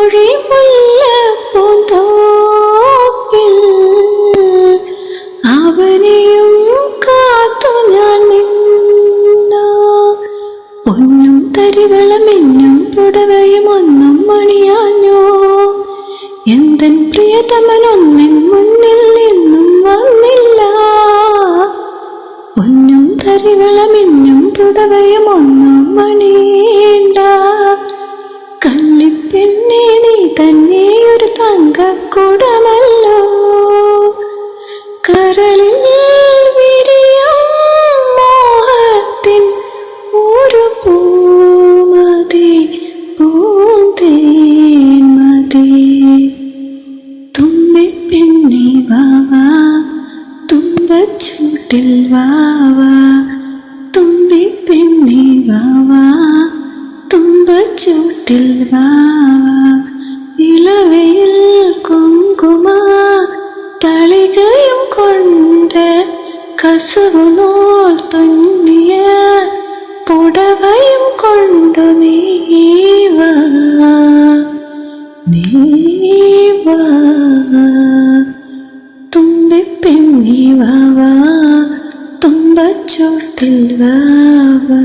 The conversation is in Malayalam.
കുഴി മുല്ലപ്പൂന്തോപ്പിൽ അവനെയും കാത്തു ഞാൻ നിന്നു. പൊന്നും തരിവളമെന്നും പുടവയും ഒന്നും മണിയാഞ്ഞോ എന്തൻ പ്രിയതമനൊന്നിൻ മുന്നിൽ നിന്നും വന്നില്ല. പൊന്നും തരിവളമെന്നും പുടവയും ഒന്നും മണിയേണ്ട തങ്കക്കുടമല്ലോ കരളിൽ വിരിയും മോഹത്തിൻ ഒരു പൂമതി പൂന്തേൻ മതി തുമ്പി പെണ്ണെ വാവാ തുമ്പച്ചൂട്ടിൽ വാവാ തുമ്പി പെണ്ണെ വാവാ തുമ്പച്ചൂട്ടിൽ വാവാ കസവു നോൾ തുന്നിയ പുടവയും കൊണ്ടു നീവ നീവാ തുമ്പിപ്പെണ്ണി വാവാ തുമ്പച്ചോട്ടിൽ വാവാ